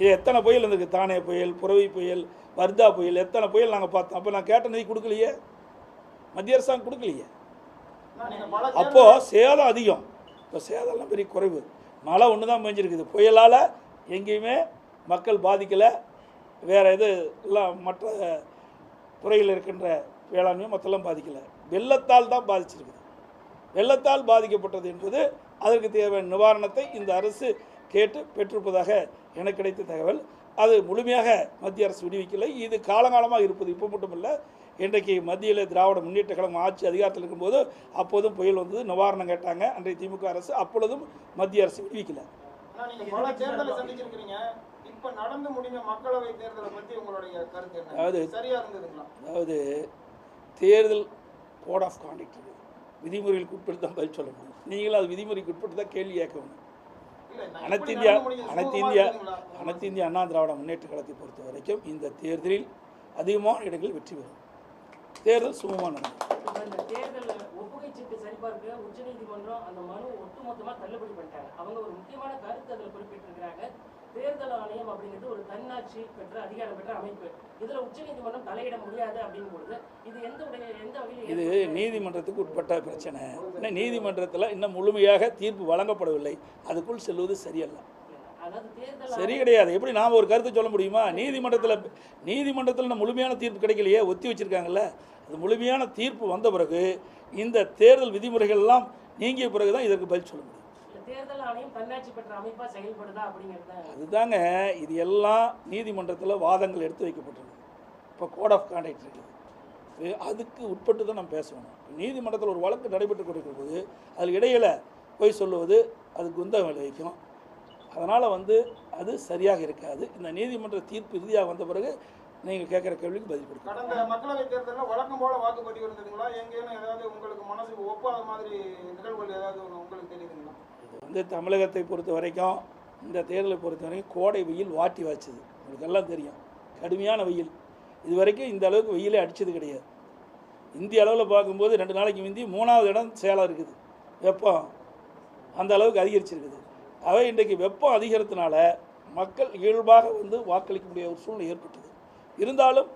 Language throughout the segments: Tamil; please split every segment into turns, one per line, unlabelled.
இது எத்தனை புயல் இருந்திருக்கு? தானே புயல் புறவி புயல் வர்தா புயல் எத்தனை புயல் நாங்கள் பார்த்தோம். அப்போ நான் கேட்ட நிதி கொடுக்கலையே? மத்திய அரசாங்கம் கொடுக்கலையே? அப்போது சேதம் அதிகம். இப்போ சேதம்லாம் பெரிய குறைவு. மழை ஒன்று தான் மேஞ்சிருக்குது புயலால் எங்கேயுமே மக்கள் பாதிக்கலை. வேறு எது எல்லாம் மற்ற துறையில் இருக்கின்ற வேளாண்மையும் மற்றெல்லாம் பாதிக்கலை. வெள்ளத்தால் தான் பாதிச்சிருக்குது. வெள்ளத்தால் பாதிக்கப்பட்டது என்பது அதற்கு தேவையான நிவாரணத்தை இந்த அரசு கேட்டு பெற்றிருப்பதாக எனக்கு கிடைத்த தகவல். அது முழுமையாக மத்திய அரசு விடுவிக்கலை. இது காலங்காலமாக இருப்பது இப்போ மட்டும் இல்லை இன்றைக்கு மத்தியில் திராவிட முன்னேற்ற கழகம் ஆட்சி அதிகாரத்தில் இருக்கும்போது அப்போதும் புயல் வந்தது. நிவாரணம் கேட்டாங்க. அன்றைய திமுக அரசு அப்பொழுதும் மத்திய அரசு விடுவிக்கலை. அதாவது- அதாவது தேர்தல் கோட் ஆஃப் கான்டக்ட் இருக்குது விதிமுறைகளுக்கு உட்பட்டு தான் பதில் சொல்ல முடியும். நீங்களும் அது விதிமுறைக்கு உட்பட்டு தான் கேள்வி கேட்கணும். அனைத்து இந்தியா? அனைத்து இந்தியா? அனைத்து இந்திய அண்ணா திராவிட முன்னேற்ற கழகத்தை பொறுத்த வரைக்கும் இந்த தேர்தலில் அதிகமான இடங்கள் வெற்றி பெறும். தேர்தல் சுமமாக
இந்த தேர்தல் ஒப்புகை சீட்டு சரிபார்க்க உச்சநீதிமன்றம் அந்த மனு ஒட்டுமொத்தமா தள்ளுபடி பண்ணிட்டாங்க. அவங்க ஒரு முக்கியமான கருத்து அதுல குறிப்பிட்டிருக்கிறாங்க. தேர்தல் ஆணையம் அப்படிங்கிறது ஒரு தன்னாட்சி பெற்ற அதிகாரம் பெற்ற அமைப்பு. இதுல உச்சநீதிமன்றம் தலையிட முடியாது அப்படிங்கும் பொழுது இது எந்த எந்த
நீதிமன்றத்துக்கு உட்பட்ட பிரச்சனை. இன்னும் நீதிமன்றத்தில் இன்னும் முழுமையாக தீர்ப்பு வழங்கப்படவில்லை. அதுக்குள் செல்வது சரியல்ல. சரி கிடையாது. எப்படி நாம் ஒரு கருத்து சொல்ல முடியுமா? நீதிமன்றத்தில் நீதிமன்றத்தில் முழுமையான தீர்ப்பு கிடைக்கலையே ஒத்தி வச்சிருக்காங்கல்ல. அது முழுமையான தீர்ப்பு வந்த பிறகு இந்த தேர்தல் விதிமுறைகள் எல்லாம் நீங்கிய பிறகு தான் இதற்கு பதில் சொல்ல முடியும். அதுதாங்க இது எல்லாம் நீதிமன்றத்தில் வாதங்கள் எடுத்து வைக்கப்பட்டிருக்கு. இப்போ கோட் ஆஃப் கான்டாக்ட் இருக்குது. அதுக்கு உட்பட்டு தான் நம்ம பேசணும். நீதிமன்றத்தில் ஒரு வழக்கு நடைபெற்று கொண்டிருக்கிற போது அதில் இடையில போய் சொல்லுவது அது குந்தம் விளைவிக்கும் அதனால் வந்து அது சரியாக இருக்காது. இந்த நீதிமன்ற தீர்ப்பு இறுதியாக வந்த பிறகு நீங்கள் கேட்குற கேள்விக்கு பதில் கொடுக்கணும்
கடந்த மக்களவை தேர்தலில் வழக்கம் போல வாக்குப்பதிவு இருந்ததுங்களா? எங்கேயும் ஏதாவது உங்களுக்கு மனசுக்கு ஒப்பாத மாதிரி நிகழ்வுகள் ஏதாவது உங்களுக்கு தெரியுதுங்களா?
இது வந்து தமிழகத்தை பொறுத்த வரைக்கும் இந்த தேர்தலை பொறுத்த வரைக்கும் கோடை வெயில் வாட்டி வாச்சுது உங்களுக்கு எல்லாம் தெரியும். கடுமையான வெயில். இது வரைக்கும் இந்த அளவுக்கு வெயிலே அடித்தது கிடையாது. இந்திய அளவில் பார்க்கும்போது ரெண்டு நாளைக்கு முந்தி மூணாவது இடம் சேலம் இருக்குது. வெப்பம் அந்த அளவுக்கு அதிகரிச்சிருக்குது. அவை இன்றைக்கு வெப்பம் அதிகரித்தனால மக்கள் இயல்பாக வந்து வாக்களிக்கக்கூடிய ஒரு சூழ்நிலை ஏற்பட்டது. இருந்தாலும்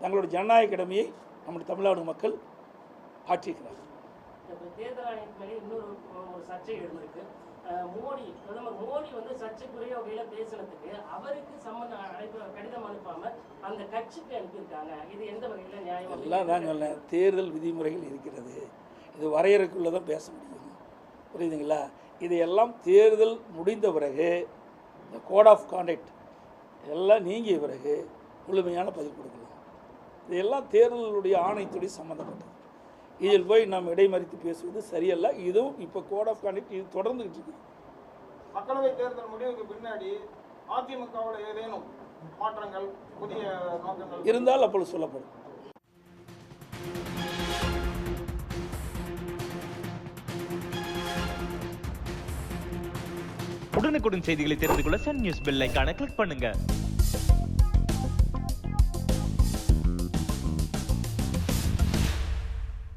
தங்களுடைய ஜனநாயக கடமையை நம்முடைய தமிழ்நாடு மக்கள் ஆற்றியிருக்கிறார்கள்.
தேர்தல் ஆணையத்தின் மேலே இன்னொரு சர்ச்சை எழுந்திருக்கு. மோடி பிரதமர் மோடி வந்து சர்ச்சைக்குரிய வகையில பேசுனதுக்கு அவருக்கு சம்மந்த அழைப்பு கடிதம் அனுப்பாம அந்த கட்சிக்கு அனுப்பியிருக்காங்க. இது எந்த வகையில நியாயம்
எல்லாம் தான் சொன்னேன். தேர்தல் விதிமுறைகள் இருக்கிறது. இது வரையறைக்குள்ளே தான் பேச முடியும். புரியுதுங்களா? இதையெல்லாம் தேர்தல் முடிந்த பிறகு இந்த கோட் ஆஃப் கான்டக்ட் எல்லாம் நீங்கிய பிறகு முழுமையான பதில் கொடுக்கலாம். இதெல்லாம் தேர்தலுடைய ஆணையத்துடைய சம்மந்தப்பட்டது. இதில் போய் நாம் இடைமறித்து பேசுவது சரியல்ல. இதுவும் இப்போ கோட் ஆஃப் கான்டக்ட் இது தொடர்ந்துகிட்டு இருக்குது
மக்களவை தேர்தல் முடிவுக்கு பின்னாடி அதிமுகவோட ஏதேனும் மாற்றங்கள் புதிய நோக்கங்கள்?
இருந்தால் அப்பொழுது சொல்லப்படும்.
உடனுக்குடன் செய்திகளை தெரிந்து கொள்ள சன் நியூஸ் பெல் ஐகானை கிளிக் பண்ணுங்க.